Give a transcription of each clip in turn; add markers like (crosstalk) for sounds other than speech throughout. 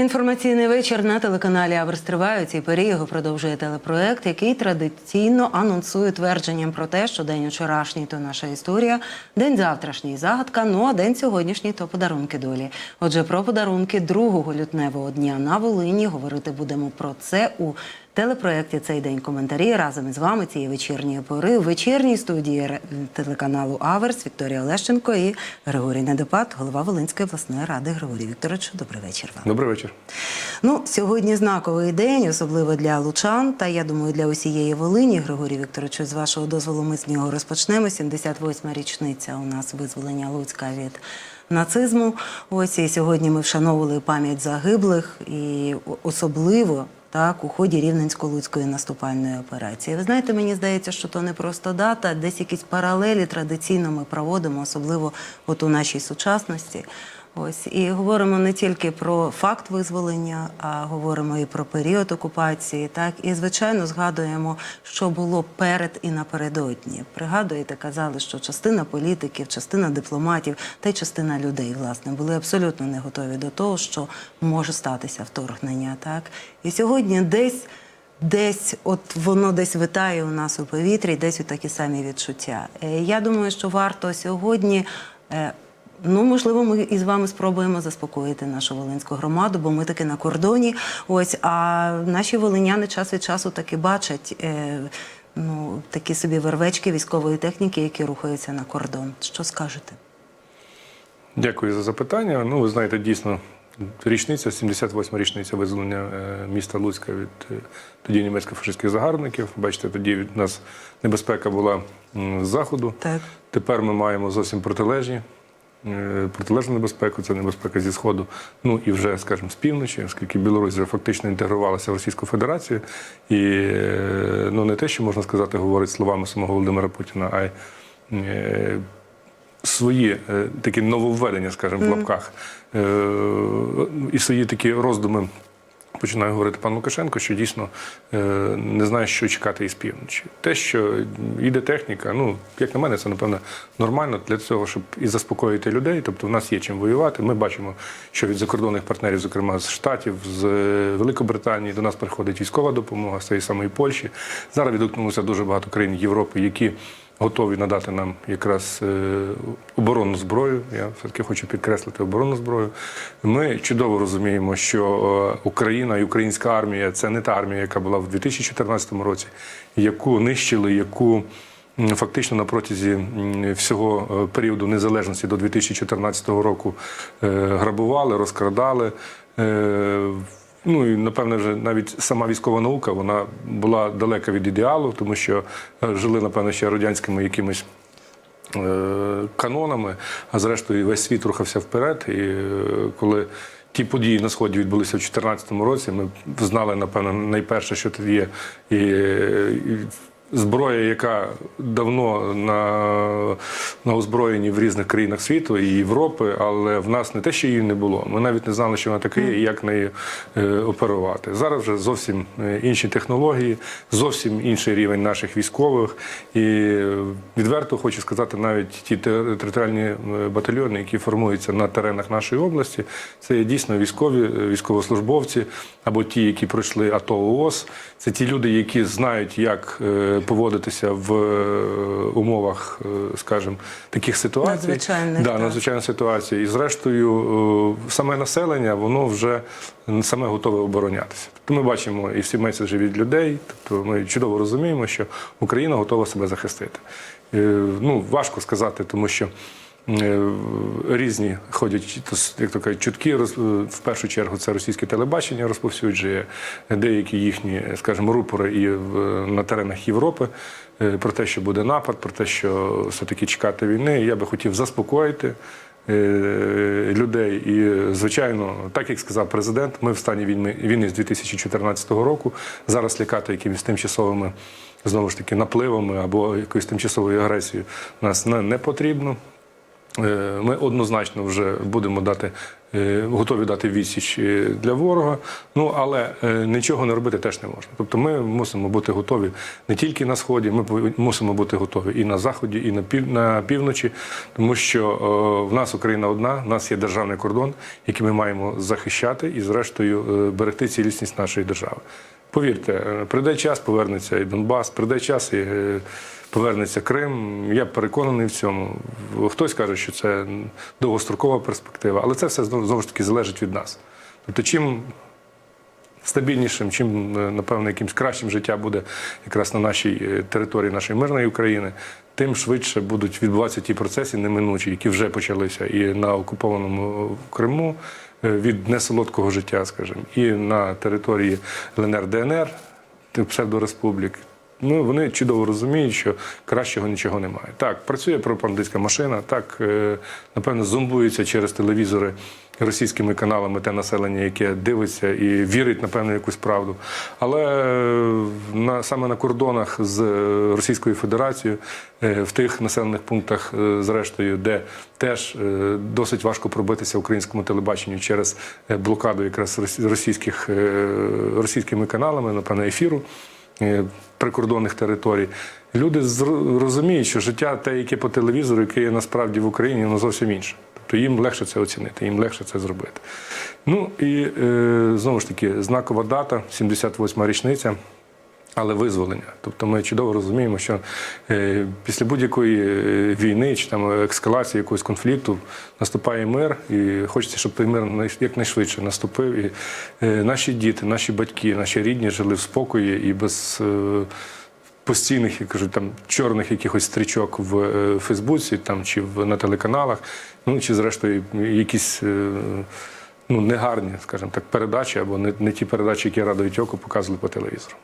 Інформаційний вечір на телеканалі Аверс триває. Цій порі його продовжує телепроект, який традиційно анонсує твердженням про те, що день вчорашній то наша історія, день завтрашній загадка. Ну а день сьогоднішній то подарунки долі. Отже, про подарунки другого лютневого дня на Волині говорити будемо про це у телепроекті цей день коментарі разом із вами цієї вечірньої пори у вечірній студії телеканалу Аверс Вікторія Олещенко і Григорій Недопад, голова Волинської обласної ради. Григорій Вікторовичу, добрий вечір вам. Добрий вечір. Ну, сьогодні знаковий день, особливо для лучан, та я думаю, для усієї Волині. Григорій Вікторовичу, з вашого дозволу, ми з нього розпочнемо. 78-ма річниця у нас визволення Луцька від нацизму. Ось і сьогодні ми вшановували пам'ять загиблих і особливо. Так, у ході Рівненсько-Луцької наступальної операції. Ви знаєте, мені здається, що то не просто дата, десь якісь паралелі традиційно ми проводимо, особливо от у нашій сучасності. Ось і говоримо не тільки про факт визволення, а говоримо і про період окупації. Так і звичайно згадуємо, що було перед і напередодні. Пригадуєте, казали, що частина політиків, частина дипломатів та й частина людей, власне, були абсолютно не готові до того, що може статися вторгнення. Так і сьогодні десь. Десь от воно десь витає у нас у повітрі, десь у такі самі відчуття. Е, Я думаю, що варто сьогодні. Ну, можливо, ми із вами спробуємо заспокоїти нашу волинську громаду, бо ми таки на кордоні. Ось, а наші волиняни час від часу таки бачать е, ну, такі собі вервечки військової техніки, які рухаються на кордон. Що скажете? Дякую за запитання. Ну, ви знаєте, дійсно, річниця, 78-ма річниця визволення е, міста Луцька від е, тоді німецько-фашистських загарбників. Бачите, тоді від нас небезпека була з заходу. Так. Тепер ми маємо зовсім протилежні. Е, Протилежну небезпеку, це небезпека зі сходу, ну і вже, скажімо, з півночі, оскільки Білорусь вже фактично інтегрувалася в Російську Федерацію, і е, ну не те, що можна сказати, говорить словами самого Володимира Путіна, а й е, свої такі нововведення, скажімо, в лапках, і свої такі роздуми. Починає говорити пан Лукашенко, що дійсно е, не знає, що чекати із півночі. Те, що йде техніка, ну як на мене, це напевно нормально для цього, щоб і заспокоїти людей. Тобто, в нас є чим воювати. Ми бачимо, що від закордонних партнерів, зокрема з Штатів, з е, Великобританії, до нас приходить військова допомога з тієї самої Польщі. Зараз відгукнулося дуже багато країн Європи, які готові надати нам якраз е, оборонну зброю. Я все-таки хочу підкреслити оборонну зброю. Ми чудово розуміємо, що е, Україна і українська армія це не та армія, яка була в 2014 році, яку нищили, яку фактично на протязі всього е, періоду незалежності до 2014 року грабували, розкрадали. Ну і напевне, вже навіть сама військова наука вона була далека від ідеалу, тому що е, жили, напевно, ще радянськими якимись е, канонами, а зрештою весь світ рухався вперед. І е, коли ті події на сході відбулися в 2014 році, ми знали, напевно, найперше, що тут є і зброя, яка давно на, на озброєнні в різних країнах світу і Європи, але в нас не те, що її не було. Ми навіть не знали, що вона така є і як нею е, оперувати. Зараз вже зовсім е, інші технології, зовсім інший рівень наших військових. І е, відверто хочу сказати, навіть ті територіальні батальйони, які формуються на теренах нашої області, це є дійсно військові, військовослужбовці або ті, які пройшли АТО ООС. Це ті люди, які знають, як поводитися в е, умовах, е, скажімо, таких ситуацій. Надзвичайних, да, так. надзвичайних ситуацій. І зрештою, е, саме населення, воно вже саме готове оборонятися. Тобто ми бачимо і всі меседжі від людей. Тобто ми чудово розуміємо, що Україна готова себе захистити. Ну, важко сказати, тому що. Е, Різні ходять, як то кажуть, чутки в першу чергу це російське телебачення розповсюджує деякі їхні, скажімо, рупори і в- на теренах Європи е, про те, що буде напад, про те, що все-таки чекати війни. Я би хотів заспокоїти е, людей. І, звичайно, так як сказав президент, ми в стані війни, війни з 2014 року. Зараз лякати якимись тимчасовими знову ж таки напливами або якоюсь тимчасовою агресією нас не, не потрібно. Е, Ми однозначно вже будемо дати, е, готові дати відсіч е, для ворога. Ну але нічого не робити теж не можна. Тобто ми мусимо бути готові не тільки на сході, ми мусимо бути готові і на заході, і на пів на півночі, тому що в нас Україна одна, в нас є державний кордон, який ми маємо захищати і, зрештою, берегти цілісність нашої держави. Повірте, прийде час, повернеться і Донбас, прийде час і повернеться Крим. Я переконаний в цьому. Хтось каже, що це довгострокова перспектива, але це все знову ж таки залежить від нас. Тобто, чим стабільнішим, чим е, напевно якимсь кращим життя буде якраз на нашій е, території нашої мирної України, тим швидше будуть відбуватися ті процеси неминучі, які вже почалися і на окупованому Криму е, від несолодкого життя, скажімо, і на території ЛНР ДНР, псевдореспублік. Ну, вони чудово розуміють, що кращого нічого немає. Так, працює пропагандистська машина, так, е, напевно, зомбується через телевізори російськими каналами те населення, яке дивиться і вірить, напевно, якусь правду. Але е, на, саме на кордонах з е, Російською Федерацією, в тих населених пунктах, зрештою, де теж досить важко пробитися українському телебаченню через блокаду якраз російських, російськими каналами, напевно, ефіру прикордонних територій. Люди розуміють, що життя те, яке по телевізору, яке є насправді в Україні, воно зовсім інше. Тобто їм легше це оцінити, їм легше це зробити. Ну і е, знову ж таки, знакова дата, 78-ма річниця. Але визволення. Тобто ми чудово розуміємо, що е, після будь-якої е, війни чи там ескалації якогось конфлікту наступає мир, і хочеться, щоб той мир най- якнайшвидше наступив. І е, наші діти, наші батьки, наші рідні жили в спокої і без. Постійних, як кажуть, там чорних якихось стрічок в Фейсбуці там, чи в, на телеканалах, ну чи зрештою якісь ну, негарні, скажімо так, передачі або не, не ті передачі, які радують око, показували по телевізору.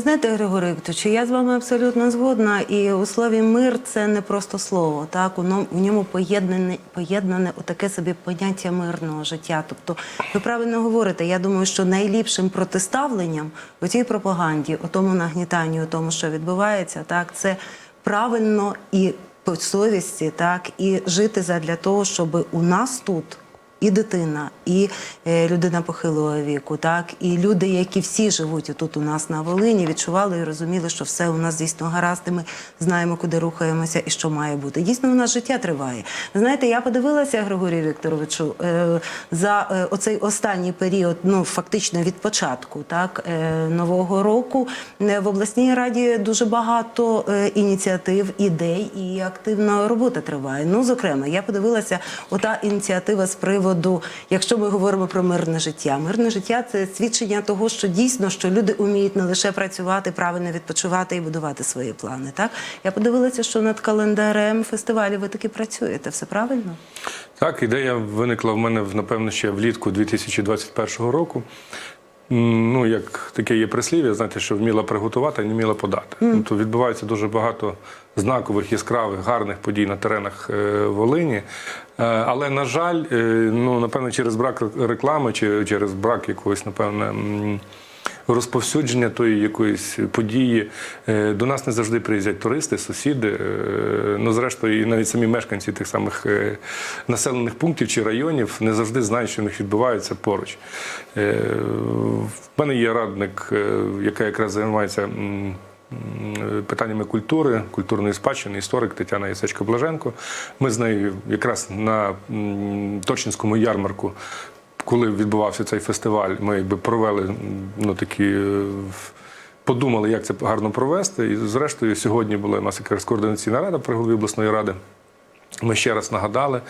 Знаєте, Григорій Вікторович, я з вами абсолютно згодна. І у слові мир це не просто слово. Так ньому, у ньому поєднане поєднане таке собі поняття мирного життя. Тобто, ви правильно говорите. Я думаю, що найліпшим протиставленням у цій пропаганді, у тому нагнітанні, у тому, що відбувається, так це правильно і по совісті, так і жити задля того, щоб у нас тут і дитина, і е, людина похилого віку, так і люди, які всі живуть тут у нас на Волині, відчували і розуміли, що все у нас дійсно гаразд, і ми знаємо, куди рухаємося і що має бути. Дійсно, у нас життя триває. Знаєте, я подивилася Григорію Вікторовичу е, за е, оцей останній період, ну фактично від початку, так нового року в обласній раді дуже багато ініціатив, ідей і активна робота триває. Ну, зокрема, я подивилася, ота ініціатива з приводу, якщо ми говоримо про мирне життя. Мирне життя це свідчення того, що дійсно що люди вміють не лише працювати, правильно відпочивати і будувати свої плани. Так я подивилася, що над календарем фестивалю ви таки працюєте. Все правильно? Так, ідея виникла в мене напевно ще влітку 2021 року. Ну, як таке є прислів'я, знаєте, що вміла приготувати, а не вміла подати. Тобто відбувається дуже багато знакових, яскравих, гарних подій на теренах е, Волині. Е, Але, на жаль, е, ну, напевно, через брак реклами чи через брак якогось, напевне. розповсюдження тої якоїсь події. До нас не завжди приїздять туристи, сусіди. Ну, зрештою, і навіть самі мешканці тих самих населених пунктів чи районів не завжди знають, що в них відбувається поруч. В мене є радник, яка якраз займається. Питаннями культури, культурної спадщини, історик Тетяна Ясечко Блаженко. Ми з нею якраз на Точинському ярмарку коли відбувався цей фестиваль, ми якби провели ну, такі. е, Подумали, як це гарно провести. І зрештою, сьогодні була у нас якраз координаційна рада при голові обласної ради. Ми ще раз нагадали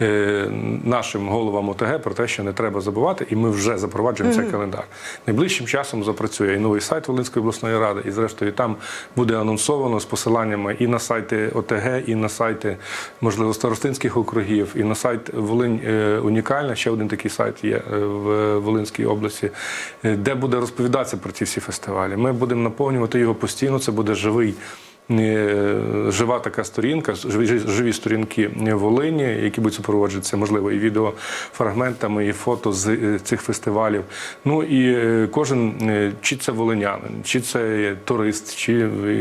е, нашим головам ОТГ про те, що не треба забувати, і ми вже запроваджуємо цей календар. Найближчим часом запрацює і новий сайт Волинської обласної ради, і зрештою там буде анонсовано з посиланнями і на сайти ОТГ, і на сайти, можливо, старостинських округів, і на сайт Волинь е, унікальна. Ще один такий сайт є е, в Волинській області, де буде розповідатися про ці всі фестивалі. Ми будемо наповнювати його постійно. Це буде живий жива така сторінка, живі, живі сторінки Волині, які будуть супроводжуватися, можливо, і відеофрагментами, і фото з е, цих фестивалів. Ну і е, кожен, е, чи це волинянин, чи це турист, чи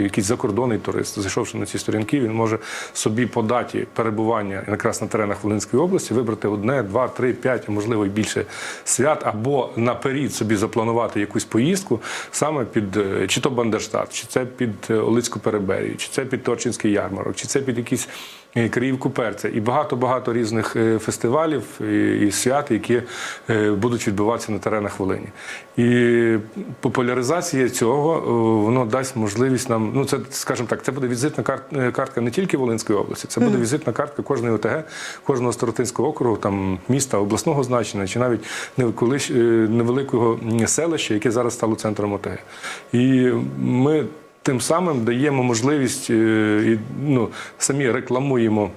якийсь закордонний турист, зайшовши на ці сторінки, він може собі по даті перебування якраз на теренах Волинської області вибрати одне, два, три, п'ять, можливо і більше свят, або наперед собі запланувати якусь поїздку саме під е, чи то Бандерштат, чи це під е, Олицьку Переберію, чи це під Торчинський ярмарок, чи це під якісь е, Криївку Перця і багато багато різних е, фестивалів і, і свят, які е, будуть відбуватися на теренах Волині. І популяризація цього е, воно дасть можливість нам. Ну це скажімо так, це буде візитна е, картка не тільки Волинської області, це буде візитна картка кожної ОТГ, кожного старотинського округу, там міста обласного значення, чи навіть е, невеликого селища, яке зараз стало центром ОТГ. І ми тим самим даємо можливість е, і ну, самі рекламуємо.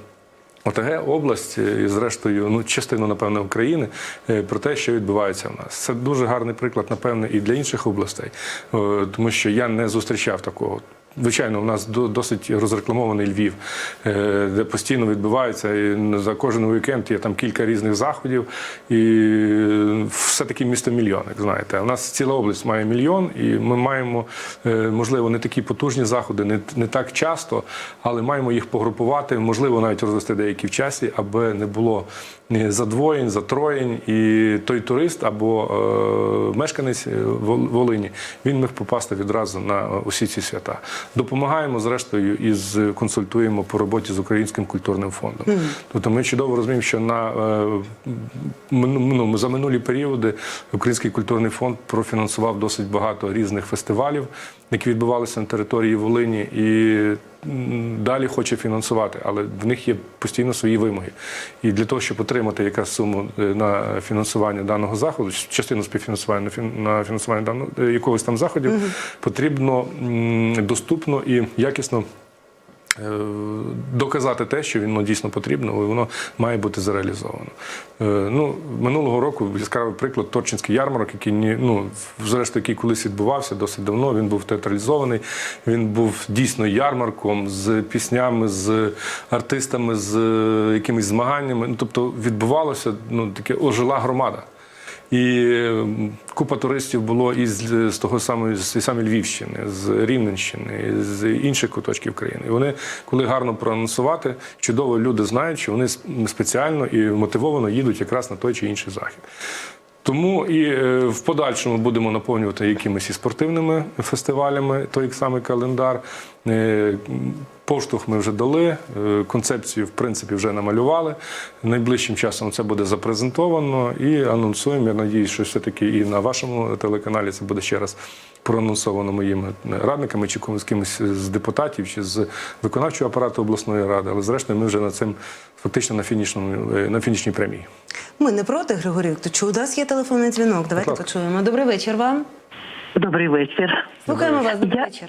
ОТГ, область е, і зрештою, ну частину напевно України е, про те, що відбувається в нас. Це дуже гарний приклад, напевне, і для інших областей, тому що я не зустрічав такого. Звичайно, у нас до- досить розрекламований Львів, е, де постійно відбувається і за кожен вікенд є там кілька різних заходів, і все-таки місто мільйон, як знаєте. У нас ціла область має мільйон, і ми маємо, е, можливо, не такі потужні заходи, не, не так часто, але маємо їх погрупувати, можливо, навіть розвести деякі в часі, аби не було е, задвоєнь, затроєнь, і той турист або е, мешканець е, Волині він міг попасти відразу на е, усі ці свята. Допомагаємо зрештою і консультуємо по роботі з Українським культурним фондом. Тобто ми чудово розуміємо, що на е, ну, за минулі періоди Український культурний фонд профінансував досить багато різних фестивалів, які відбувалися на території Волині, і далі хоче фінансувати, але в них є постійно свої вимоги. І для того, щоб отримати якась суму е, на фінансування даного заходу, частину співфінансування на фінансування даного е, якогось там заходів, потрібно доступно і якісно. Е, Доказати те, що воно дійсно потрібно, і воно має бути зреалізовано. Е, Ну, минулого року яскравий приклад Торчинський ярмарок, який ну, зрештою, який колись відбувався досить давно. Він був театралізований. Він був дійсно ярмарком з піснями, з артистами, з е, якимись змаганнями. Ну, тобто відбувалося ну, таке ожила громада. І е, купа туристів було із з того самої з самої Львівщини, з Рівненщини, з інших куточків країни. І вони, коли гарно проанонсувати, чудово люди знають, що вони спеціально і мотивовано їдуть якраз на той чи інший захід. Тому і е, в подальшому будемо наповнювати якимись і спортивними фестивалями той самий календар. Поштовх ми вже дали, е, концепцію, в принципі, вже намалювали. Найближчим часом це буде запрезентовано і анонсуємо. Я надіюсь, що все-таки і на вашому телеканалі це буде ще раз проанонсовано моїми радниками чи комусь кимось з депутатів чи з виконавчого апарату обласної ради. Але зрештою ми вже на цим фактично на фінішному е, на фінішній премії. Ми не проти, Григорій Вікторович. У нас є телефонний дзвінок. Давайте ласка. почуємо. Добрий вечір вам. Добрий вечір. Слухаємо вас. Добрий Я- вечір.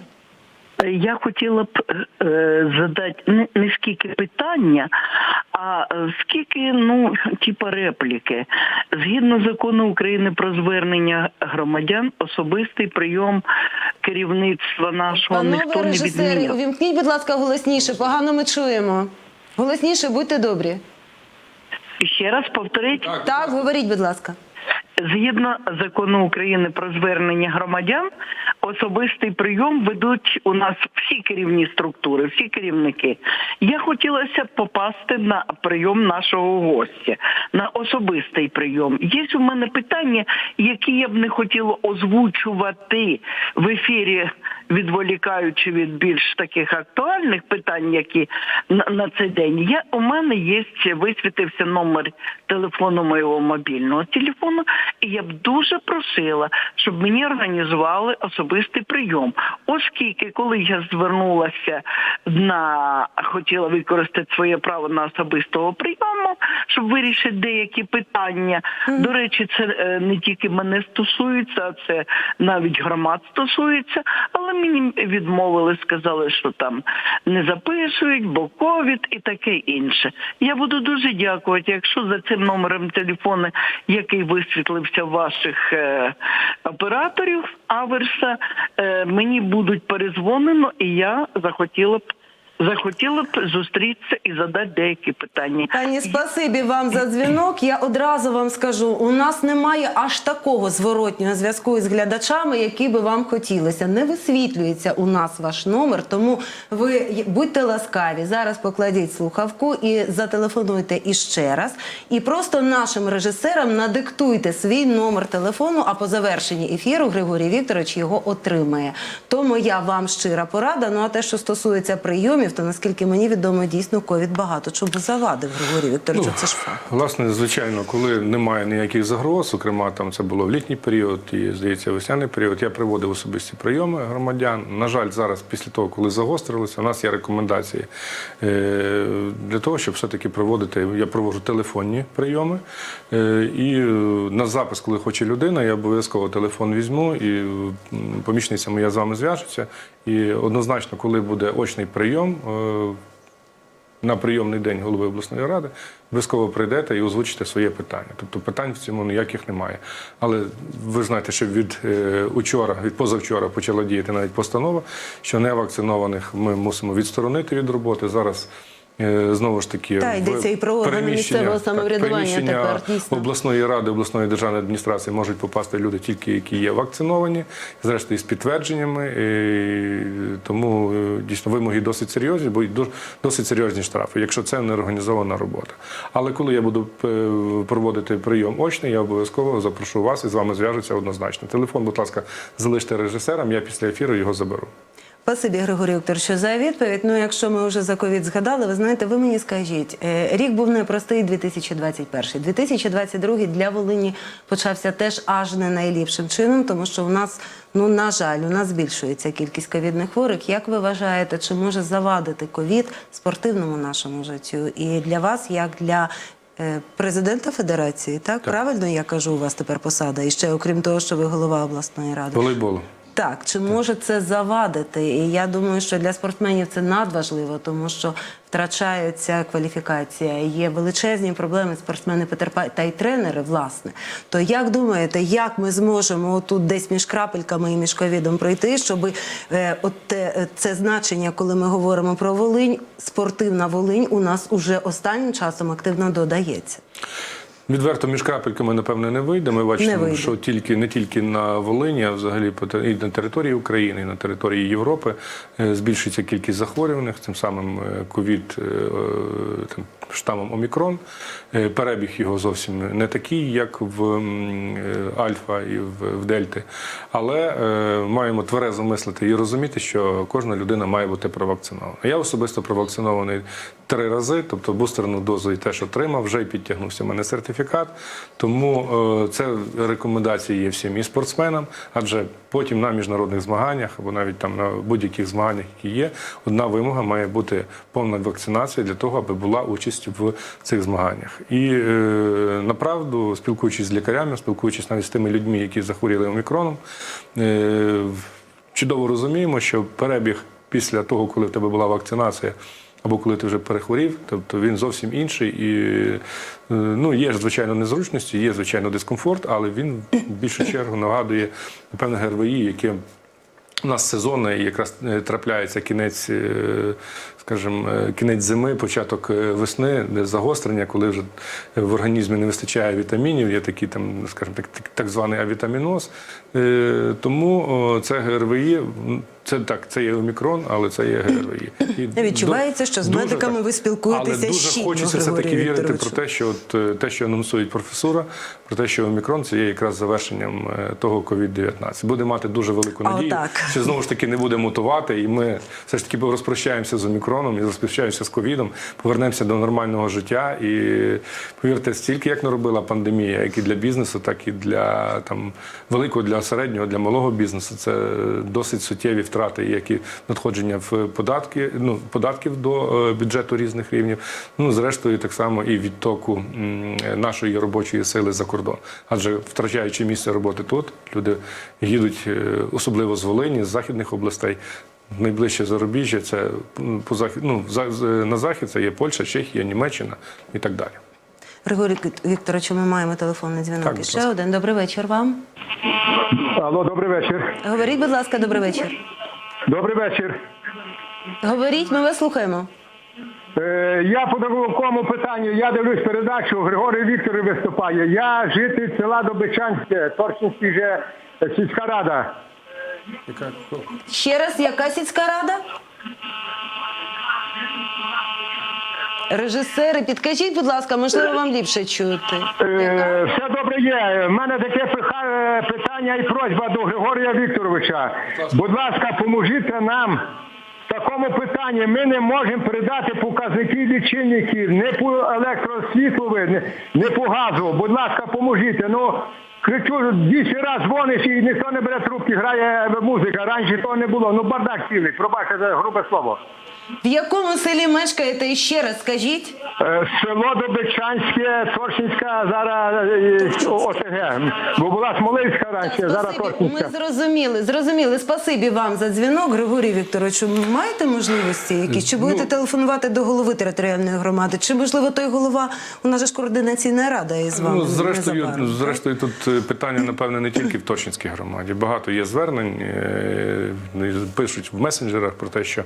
Я хотіла б е, задати не, не скільки питання, а е, скільки ну типа репліки. Згідно закону України про звернення громадян, особистий прийом керівництва нашого Панове ніхто не відміняв. увімкніть, будь ласка, голосніше. Погано ми чуємо. Голосніше, будьте добрі. Ще раз повторіть. Так, говоріть, будь ласка. Згідно закону України про звернення громадян, особистий прийом ведуть у нас всі керівні структури, всі керівники. Я хотілося б попасти на прийом нашого гостя, на особистий прийом. Є у мене питання, які я б не хотіла озвучувати в ефірі, відволікаючи від більш таких актуальних питань, які на, на цей день. Я у мене є висвітився номер телефону моєго мобільного телефону, і я б дуже просила, щоб мені організували особистий прийом, оскільки, коли я звернулася на хотіла використати своє право на особистого прийому, щоб вирішити деякі питання. До речі, це е, не тільки мене стосується, а це навіть громад стосується. Але мені відмовили, сказали, що там не записують, бо ковід і таке інше. Я буду дуже дякувати, якщо за цим номером телефону, який висвітлився в ваших е, операторів Аверса, е, мені будуть перезвонено, і я захотіла б. Захотіла б зустрітися і задати деякі питання. Пані, спасибі вам за дзвінок. Я одразу вам скажу: у нас немає аж такого зворотнього зв'язку із глядачами, який би вам хотілося. Не висвітлюється у нас ваш номер, тому ви будьте ласкаві. Зараз покладіть слухавку і зателефонуйте іще раз. І просто нашим режисерам надиктуйте свій номер телефону, а по завершенні ефіру Григорій Вікторович його отримає. То моя вам щира порада. Ну а те, що стосується прийомів, то наскільки мені відомо, дійсно ковід багато чому завадив Григорій Вікторовичу. Це ж факт. Власне, звичайно, коли немає ніяких загроз, зокрема, там це було в літній період і, здається, весняний період, я приводив особисті прийоми громадян. На жаль, зараз, після того, коли загострилося, у нас є рекомендації е, для того, щоб все-таки проводити. Я проводжу телефонні прийоми. Е, І е, на запис, коли хоче людина, я обов'язково телефон візьму, і помічниця моя з вами зв'яжеться. І однозначно, коли буде очний прийом. Е, на прийомний день голови обласної ради обов'язково прийдете і озвучите своє питання. Тобто питань в цьому ніяких немає. Але ви знаєте, що від е, учора, від позавчора почала діяти навіть постанова, що невакцинованих ми мусимо відсторонити від роботи. Зараз. Е, Знову ж таки, Та, йдеться і про органи місцевого самоврядування переміщення тепер, обласної ради, обласної державної адміністрації можуть попасти люди тільки, які є вакциновані, зрештою з підтвердженнями. І тому е, дійсно вимоги досить серйозні, бо досить серйозні штрафи, якщо це не організована робота. Але коли я буду е, проводити прийом очний, я обов'язково запрошу вас і з вами зв'яжуться однозначно. Телефон, будь ласка, залиште режисерам, я після ефіру його заберу. Спасибі, Григорій Вікторовичу, за відповідь. Ну, якщо ми вже за ковід згадали, ви знаєте, ви мені скажіть, е, рік був непростий 2021. 2022 для Волині почався теж аж не найліпшим чином, тому що у нас, ну на жаль, у нас збільшується кількість ковідних хворих. Як ви вважаєте, чи може завадити ковід спортивному нашому життю? І для вас, як для е, президента Федерації, так? правильно я кажу, у вас тепер посада, і ще окрім того, що ви голова обласної ради. Волейболу. Так, чи може це завадити? І я думаю, що для спортсменів це надважливо, тому що втрачається кваліфікація. Є величезні проблеми, спортсмени потерпають, та й тренери, власне. То як думаєте, як ми зможемо тут десь між крапельками і між ковідом пройти, щоб е, от те, е, це значення, коли ми говоримо про Волинь, спортивна Волинь у нас уже останнім часом активно додається? Відверто між крапельками, напевне, не вийде. Ми бачимо, що тільки не тільки на Волині, а взагалі і на території України, і на території Європи е, збільшується кількість захворюваних, тим самим е, ковід е, там, штамом Омікрон. Е, Перебіг його зовсім не такий, як в е, Альфа і в, в Дельти. Але е, маємо тверезо мислити і розуміти, що кожна людина має бути провакцинована. Я особисто провакцинований три рази, тобто бустерну дозу і теж отримав, вже й підтягнувся. У мене сертифікат. Тому це рекомендації є всім і спортсменам, адже потім на міжнародних змаганнях або навіть там на будь-яких змаганнях, які є, одна вимога має бути повна вакцинація для того, аби була участь в цих змаганнях. І е, направду, спілкуючись з лікарями, спілкуючись навіть з тими людьми, які захворіли омікроном, е, чудово розуміємо, що перебіг після того, коли в тебе була вакцинація. Або коли ти вже перехворів, тобто він зовсім інший. І е, ну, є звичайно, незручності, є, звичайно, дискомфорт, але він в більшу чергу нагадує, напевно, ГРВІ, яке у нас сезонне і якраз е, трапляється кінець, е, скажімо, е, кінець зими, початок е, весни, де загострення, коли вже в організмі не вистачає вітамінів, є такий там, скажімо, так, так, званий авітаміноз. Е, Тому це ГРВІ, це так, це є омікрон, але це є ГРВІ. І Відчувається, що з дуже медиками так. ви спілкуєтеся Але дуже щільно, хочеться все таки вірити про те, що от е, те, що анонсують професура, про те, що омікрон це є якраз завершенням е, того COVID-19. Буде мати дуже велику надію, отак. що знову ж таки не буде мутувати, і ми все ж таки розпрощаємося з омікроном і розпрощаємося з ковідом, повернемося до нормального життя. І повірте, стільки як не робила пандемія, як і для бізнесу, так і для там великого, для середнього, для малого бізнесу. Це досить суттєві втрати. Витрати, як і надходження в податки, ну податків до е, бюджету різних рівнів. Ну зрештою, так само і відтоку нашої робочої сили за кордон. Адже втрачаючи місце роботи тут, люди їдуть е, особливо з Волині, з західних областей. Найближче зарубіжжя це по захід, ну, на захід це є Польща, Чехія, Німеччина і так далі. Григорій Вікторовичу, ми маємо телефонний дзвінок. Так, ще один. Добрий вечір вам. Алло, добрий вечір. Говоріть, будь ласка, добрий вечір. Добрий вечір. Говоріть, ми вас слухаємо. Е, я по такому питанню, я дивлюсь передачу, Григорій Вікторович виступає. Я житель села Добичанське, Торчинський же е, сільська рада. Ще раз, яка сільська рада? Режисери, підкажіть, будь ласка, можливо, вам ліпше чути. Е, все добре є. У мене таке питання і просьба до Григорія Вікторовича. Будь ласка, поможіть нам. В такому питанні ми не можемо передати показники лічильників не по електросвітлові, не, не по газу. Будь ласка, поможіть. Ну, кричу, 200 раз дзвониш і ніхто не бере трубки, грає музика. Раніше того не було. Ну, бардак цілий, пробачте за грубе слово. В якому селі мешкаєте? І ще раз скажіть. Е, Село Добичанське, Торчинська, зараз е, ОТГ. Бо була Смоленська раніше, зараз Спасибі. Ми зрозуміли, зрозуміли. Спасибі вам за дзвінок, Григорій Вікторовичу. Маєте можливості якісь? Чи будете Ну- телефонувати до голови територіальної громади? Чи можливо той голова? У нас же ж координаційна рада із вами. Ну, зрештою, незабаром, так? зрештою, тут е, питання, напевне, не тільки в Торчинській громаді. Багато є звернень, е, ну, пишуть в месенджерах про те, що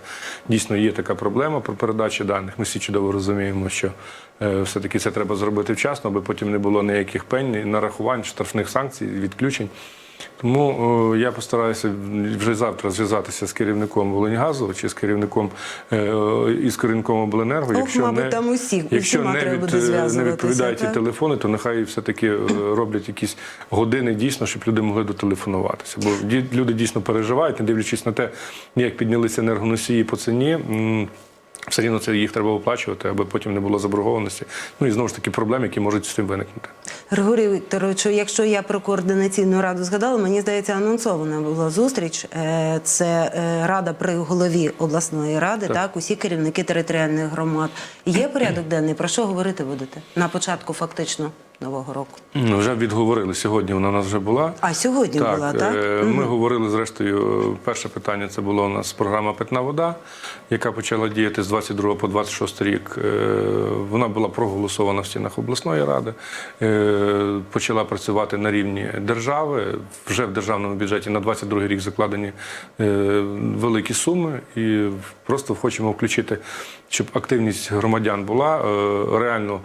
дійсно є така проблема про передачу даних. Ми всі чудово розуміємо, що е, все-таки це треба зробити вчасно, аби потім не було ніяких пень, нарахувань, штрафних санкцій, відключень. Тому е, я постараюся вже завтра зв'язатися з керівником Волиньгазу чи з керівником е, із керівником обленерго. Ох, мабуть, там усі- якщо усіма не, треба від, буде не відповідають ті телефони, то нехай все-таки е, роблять якісь години дійсно, щоб люди могли дотелефонуватися. Бо люди дійсно переживають, не дивлячись на те, як піднялися енергоносії по ціні. Все рівно це їх треба оплачувати, аби потім не було заборгованості. Ну і знову ж таки проблем, які можуть з цим виникнути. Григорій Вікторовичу, якщо я про координаційну раду згадала, мені здається, анонсована була зустріч. Е, Це е, рада при голові обласної ради, так, усі керівники територіальних громад. Є порядок денний. Про що говорити будете на початку фактично нового року? Вже відговорили сьогодні. Вона у нас вже була. А сьогодні була, так? е, Ми говорили зрештою. Перше питання це було у нас програма Питна вода, яка почала діяти з 22 по 26 рік. Е, Вона була проголосована в стінах обласної ради, е, почала працювати на рівні держави. Вже в державному бюджеті на 22 рік закладені великі суми, і просто хочемо включити, щоб активність громадян була реально.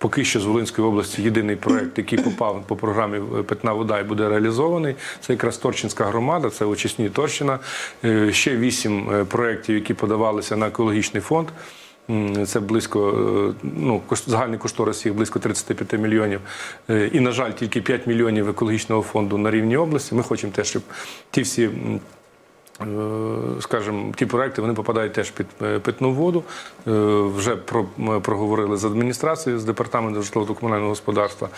Поки що з Волинської області єдиний проект, який (clears throat) попав по програмі е, Питна вода і буде реалізований. Це якраз Торчинська громада, це очисні Торщина. Е, Ще вісім е, проєктів, які подавалися на екологічний фонд. Це близько ну, загальний кошторис їх близько 35 мільйонів. І, на жаль, тільки 5 мільйонів екологічного фонду на рівні області. Ми хочемо теж, щоб ті всі. Е, ті проекти вони попадають теж під е, питну воду. Е, Вже про, проговорили з адміністрацією, з департаменту житлово-комунального господарства.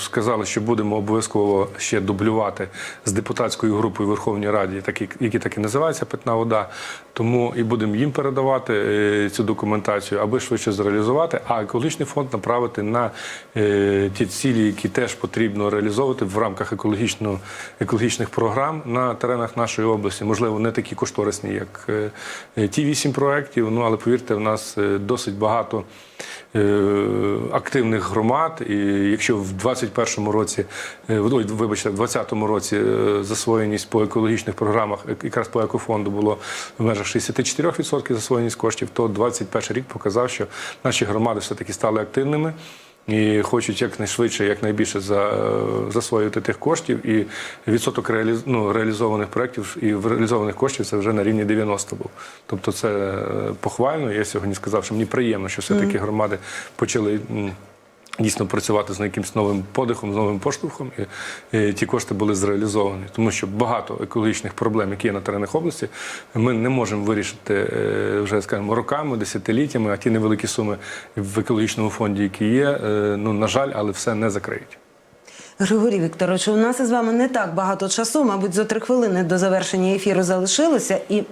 Сказали, що будемо обов'язково ще дублювати з депутатською групою в Верховній Раді, такі, які так і називаються питна вода. Тому і будемо їм передавати цю документацію, аби швидше зреалізувати, а екологічний фонд направити на ті цілі, які теж потрібно реалізовувати в рамках екологічного, екологічних програм на теренах нашої області. Можливо, не такі кошторисні, як е, ті вісім проєктів. Ну але повірте, в нас е, досить багато е, активних громад. І якщо в 21-му році, вибачте, в 20-му році засвоєність по екологічних програмах, якраз по екофонду було в межах 64% засвоєність коштів, то 21 рік показав, що наші громади все-таки стали активними. І хочуть якнайшвидше, якнайбільше за, засвоїти засвоювати тих коштів. І відсоток реаліз, ну, реалізованих проєктів і реалізованих коштів це вже на рівні 90 був. Тобто це е, похвально. Я сьогодні сказав, що мені приємно, що все-таки громади почали. Дійсно працювати з якимось новим подихом, з новим поштовхом, і, і ті кошти були зреалізовані, тому що багато екологічних проблем, які є на теренах області, ми не можемо вирішити е, вже скажімо, роками, десятиліттями, а ті невеликі суми в екологічному фонді, які є, е, ну на жаль, але все не закриють. Григорій Вікторович, у нас із вами не так багато часу, мабуть, зо три хвилини до завершення ефіру залишилося. І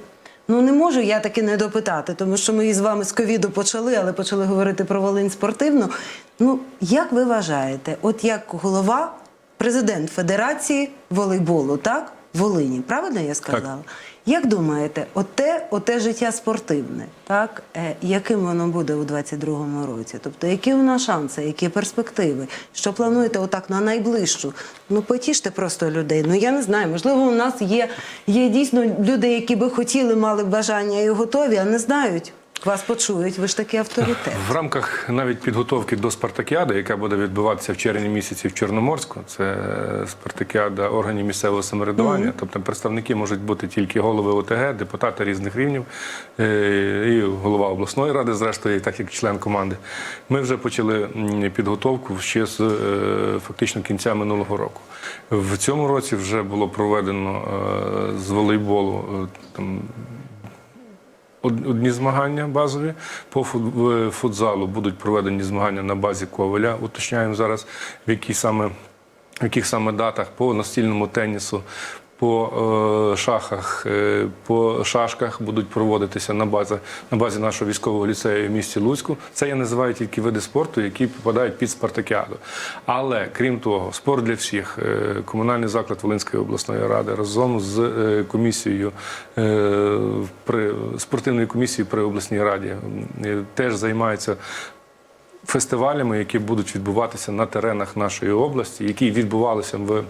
ну не можу я таки не допитати, тому що ми із вами з ковіду почали, але почали говорити про Волинь спортивну. Ну, як ви вважаєте, от як голова, президент Федерації волейболу, так? Волині, правильно я сказала? Як думаєте, оте, оте життя спортивне, так? Е, яким воно буде у 22-му році? Тобто, які нас шанси, які перспективи? Що плануєте отак на найближчу? Ну, потіште просто людей. Ну я не знаю. Можливо, у нас є, є дійсно люди, які би хотіли, мали бажання і готові, а не знають. Вас почують, ви ж такий авторитет. В рамках навіть підготовки до Спартакіади, яка буде відбуватися в червні місяці в Чорноморську, це Спартакіада органів місцевого самоврядування. Тобто представники можуть бути тільки голови ОТГ, депутати різних рівнів е, і голова обласної ради, зрештою, так як член команди. Ми вже почали підготовку ще з е, фактично кінця минулого року. В цьому році вже було проведено е, з волейболу там Одні змагання базові по фут- футзалу будуть проведені змагання на базі Коваля. Уточняємо зараз, в якій саме, в яких саме датах по настільному тенісу, по е, шахах, е, по шашках будуть проводитися на базі, на базі нашого військового ліцею в місті Луцьку. Це я називаю тільки види спорту, які попадають під спартакіаду. Але крім того, спорт для всіх, е, комунальний заклад Волинської обласної ради разом з комісією при спортивною комісією при обласній раді теж займається фестивалями, які будуть відбуватися на теренах нашої області, які відбувалися в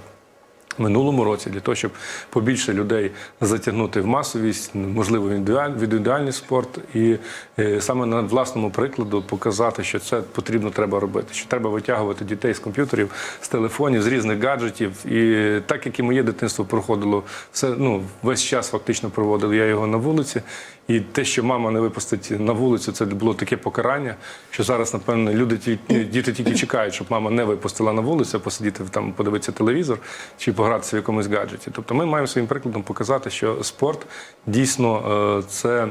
минулому році, для того, щоб побільше людей затягнути в масовість, можливо, в індивідуальний спорт, і е, саме на власному прикладу показати, що це потрібно треба робити, що треба витягувати дітей з комп'ютерів, з телефонів, з різних гаджетів. І так як і моє дитинство проходило, все ну весь час фактично проводив я його на вулиці. І те, що мама не випустить на вулицю, це було таке покарання, що зараз, напевно, люди ті- діти тільки чекають, щоб мама не випустила на вулицю, посидіти там, подивитися телевізор чи погратися в якомусь гаджеті. Тобто, ми маємо своїм прикладом показати, що спорт дійсно е, це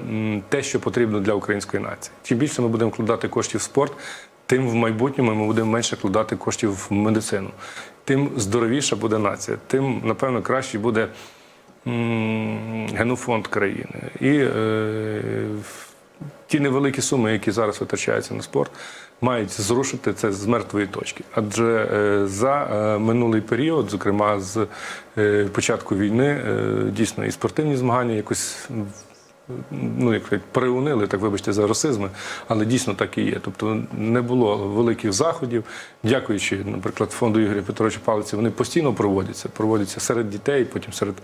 те, що потрібно для української нації. Чим більше ми будемо вкладати коштів в спорт, тим в майбутньому ми будемо менше вкладати коштів в медицину. Тим здоровіша буде нація, тим, напевно, краще буде генофонд країни. І е, ті невеликі суми, які зараз витрачаються на спорт, мають зрушити це з мертвої точки. Адже е, за е, минулий період, зокрема з е, початку війни, дійсно і спортивні змагання якось. Ну, як приунили, так вибачте за расизми, але дійсно так і є. Тобто не було великих заходів. Дякуючи, наприклад, фонду Ігоря Петровича Палиці, вони постійно проводяться. Проводяться серед дітей, потім серед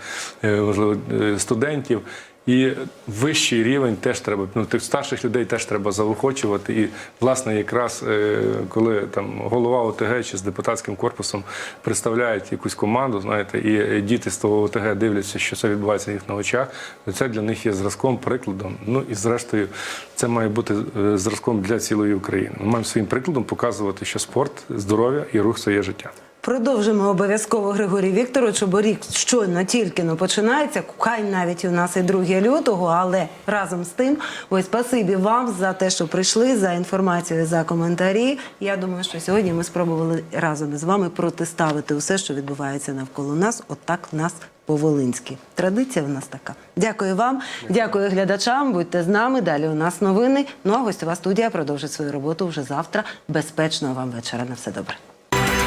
можливо студентів. І вищий рівень теж треба, ну тих старших людей теж треба заохочувати. І, власне, якраз е, коли там голова ОТГ чи з депутатським корпусом представляють якусь команду, знаєте, і е, діти з того ОТГ дивляться, що це відбувається їх на очах, це для них є зразком, прикладом. Ну і зрештою, це має бути е, зразком для цілої України. Ми маємо своїм прикладом показувати, що спорт, здоров'я і рух це є життя. Продовжимо обов'язково Григорій Вікторовичу, бо рік щойно тільки но починається. Хай навіть у нас і 2 лютого, але разом з тим, ось спасибі вам за те, що прийшли, за інформацію, за коментарі. Я думаю, що сьогодні ми спробували разом із вами протиставити усе, що відбувається навколо нас. Отак нас по-волинськи. Традиція в нас така. Дякую вам, дякую глядачам. Будьте з нами. Далі у нас новини. Ну а гостьова студія продовжить свою роботу вже завтра. Безпечного вам вечора. На все добре.